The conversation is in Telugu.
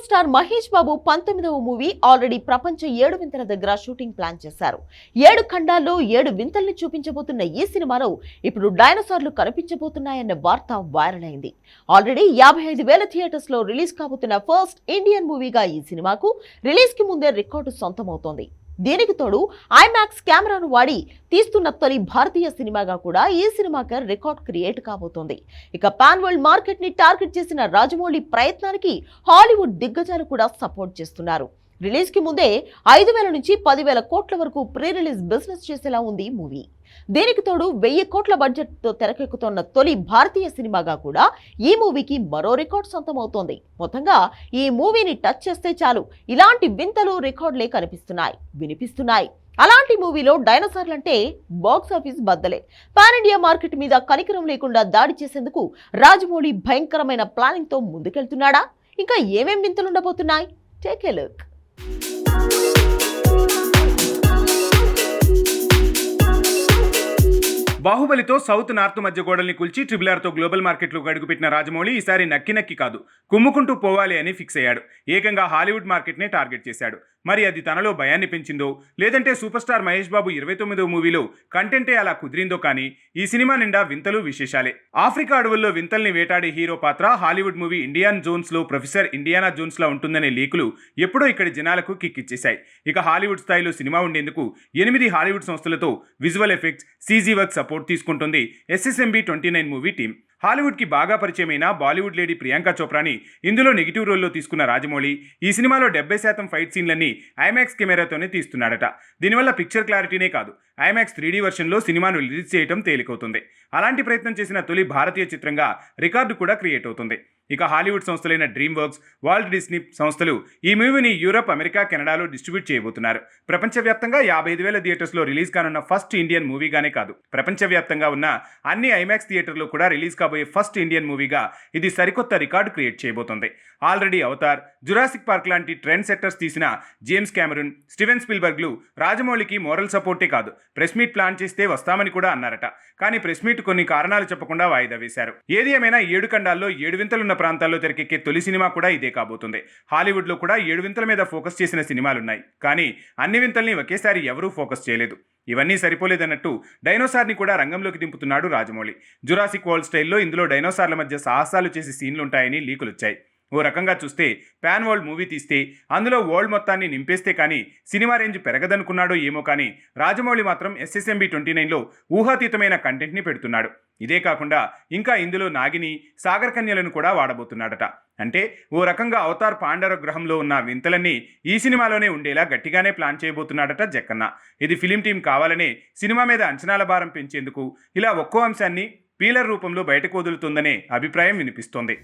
సూపర్ స్టార్ మహేష్ బాబు పంతొమ్మిదవ మూవీ ఆల్రెడీ ప్రపంచ ఏడు వింతల దగ్గర షూటింగ్ ప్లాన్ చేశారు. ఏడు ఖండాల్లో ఏడు వింతల్ని చూపించబోతున్న ఈ సినిమాలో ఇప్పుడు డైనోసార్లు కనిపించబోతున్నాయన్న వార్త వైరల్ అయింది. ఆల్రెడీ యాభై ఐదు వేల థియేటర్స్లో రిలీజ్ కాబోతున్న ఫస్ట్ ఇండియన్ మూవీగా ఈ సినిమాకు రిలీజ్కి ముందే రికార్డు సొంతమవుతోంది. దీనికి తోడు? ఐమాక్స్ కెమెరాను వాడి తీస్తున్న తొలి భారతీయ సినిమాగా కూడా ఈ సినిమాకి రికార్డ్ క్రియేట్ కాబోతోంది. ఇక పాన్ వరల్డ్ మార్కెట్ని టార్గెట్ చేసిన రాజమౌళి ప్రయత్నానికి హాలీవుడ్ దిగ్గజాలు కూడా సపోర్ట్ చేస్తున్నారు. రిలీజ్కి ముందే ఐదు వేల నుంచి పదివేల కోట్ల వరకు ప్రీ రిలీజ్ బిజినెస్ చేసేలా ఉంది మూవీ. దీనికి తోడు వెయ్యి కోట్ల బడ్జెట్తో తెరకెక్కుతున్న తొలి భారతీయ సినిమాగా కూడా ఈ మూవీకి మరో రికార్డ్ సొంతమవుతోంది. మొత్తంగా ఈ మూవీని టచ్ చేస్తే చాలు. ఇలాంటి వింతలు రికార్డులే కనిపిస్తున్నాయి వినిపిస్తున్నాయి. అలాంటి మూవీలో డైనోసార్లు అంటే బాక్స్ ఆఫీస్ బద్దలే. పాన్ ఇండియా మార్కెట్ మీద కనికరం లేకుండా దాడి చేసేందుకు రాజమౌళి భయంకరమైన ప్లానింగ్తో ముందుకెళ్తున్నాడా? ఇంకా ఏమేం వింతలుండబోతున్నాయి టేక్ ఏ లుక్. బాహుబలితో సౌత్ నార్త్ మధ్య గోడల్ని కూల్చి ట్రిబుల్ ఆర్తో గ్లోబల్ మార్కెట్లోకి అడుగుపెట్టిన రాజమౌళి ఈసారి నక్కి నక్కి కాదు. కుమ్ముకుంటూ పోవాలి అని ఫిక్స్ అయ్యాడు. ఏకంగా హాలీవుడ్ మార్కెట్నే టార్గెట్ చేశాడు. మరి అది తనలో భయాన్ని పెంచిందో లేదంటే సూపర్ స్టార్ మహేష్ బాబు ఇరవై తొమ్మిదో మూవీలో కంటెంటే అలా కుదిరిందో కానీ ఈ సినిమా నిండా వింతలు విశేషాలే. ఆఫ్రికా అడవుల్లో వింతల్ని వేటాడే హీరో పాత్ర హాలీవుడ్ మూవీ ఇండియాన్ జోన్స్లో ప్రొఫెసర్ ఇండియానా జోన్స్లో ఉంటుందనే లీకులు ఎప్పుడో ఇక్కడి జనాలకు కిక్కిచ్చేశాయి. ఇక హాలీవుడ్ స్థాయిలో సినిమా ఉండేందుకు ఎనిమిది హాలీవుడ్ సంస్థలతో visual effects CG work support తీసుకుంటుంది SSMB twenty nine movie team హాలీవుడ్కి బాగా పరిచయమైన బాలీవుడ్ లేడీ ప్రియాంక చోప్రాని ఇందులో నెగిటివ్ రోల్లో తీసుకున్న రాజమౌళి ఈ సినిమాలో డెబ్బై శాతం ఫైట్ సీన్లన్నీ ఐమాక్స్ కెమెరాతోనే తీస్తున్నాడట. దీనివల్ల పిక్చర్ క్లారిటీనే కాదు. ఐమాక్స్ త్రీ డీ వర్షన్లో సినిమాను రిలీజ్ చేయడం తేలికవుతుంది. అలాంటి ప్రయత్నం చేసిన తొలి భారతీయ చిత్రంగా రికార్డు కూడా క్రియేట్ అవుతుంది. ఇక హాలీవుడ్ సంస్థలైన డ్రీమ్ వర్క్స్ వాల్ట్ డిస్నీ సంస్థలు ఈ మూవీని యూరప్ అమెరికా కెనడాలో డిస్ట్రిబ్యూట్ చేయబోతున్నారు. ప్రపంచవ్యాప్తంగా యాభై ఐదు వేల థియేటర్స్లో రిలీజ్ కానున్న ఫస్ట్ ఇండియన్ మూవీగానే కాదు. ప్రపంచవ్యాప్తంగా ఉన్న అన్ని ఐమాక్స్ థియేటర్లో కూడా రిలీజ్ కాబోయే ఫస్ట్ ఇండియన్ మూవీగా ఇది సరికొత్త రికార్డు క్రియేట్ చేయబోతోంది. ఆల్రెడీ అవతార్ జురాసిక్ పార్క్ లాంటి ట్రెండ్ సెట్టర్స్ తీసిన జేమ్స్ కెమెరూన్ స్టీవెన్ స్పిల్బర్గ్లు రాజమౌళికి మోరల్ సపోర్టే కాదు. ప్రెస్ మీట్ ప్లాన్ చేస్తే వస్తామని కూడా అన్నారట. కానీ ప్రెస్ మీట్ కొన్ని కారణాలు చెప్పకుండా వాయిదా వేశారు. ఏది ఏమైనా ఏడు ఖండాల్లో ఏడు వింతలున్న ప్రాంతాల్లో తెరకెక్కే తొలి సినిమా కూడా ఇదే కాబోతుంది. హాలీవుడ్లో కూడా ఏడు వింతల మీద ఫోకస్ చేసిన సినిమాలున్నాయి. కానీ అన్ని వింతల్ని ఒకేసారి ఎవరూ ఫోకస్ చేయలేదు. ఇవన్నీ సరిపోలేదన్నట్టు డైనోసార్ని కూడా రంగంలోకి దింపుతున్నాడు రాజమౌళి. జురాసిక్ వరల్డ్ స్టైల్లో ఇందులో డైనోసార్ల మధ్య సాహసాలు చేసే సీన్లుంటాయని లీకులొచ్చాయి. ఓ రకంగా చూస్తే పాన్ వరల్డ్ మూవీ తీస్తే అందులో వరల్డ్ మొత్తాన్ని నింపేస్తే కానీ సినిమా రేంజ్ పెరగదనుకున్నాడో ఏమో కానీ రాజమౌళి మాత్రం ఎస్ఎస్ఎంబి ట్వంటీ నైన్లో ఊహాతీతమైన కంటెంట్ని పెడుతున్నాడు. ఇదే కాకుండా ఇంకా ఇందులో నాగిని సాగర్ కన్యలను కూడా వాడబోతున్నాడట. అంటే ఓ రకంగా అవతార్ పాండర గ్రహంలో ఉన్న వింతలన్నీ ఈ సినిమాలోనే ఉండేలా గట్టిగానే ప్లాన్ చేయబోతున్నాడట జక్కన్న. ఇది ఫిలిం టీం కావాలనే సినిమా మీద అంచనాల భారం పెంచేందుకు ఇలా ఒక్కో అంశాన్ని పీలర్ రూపంలో బయటకు వదులుతుందనే అభిప్రాయం వినిపిస్తోంది.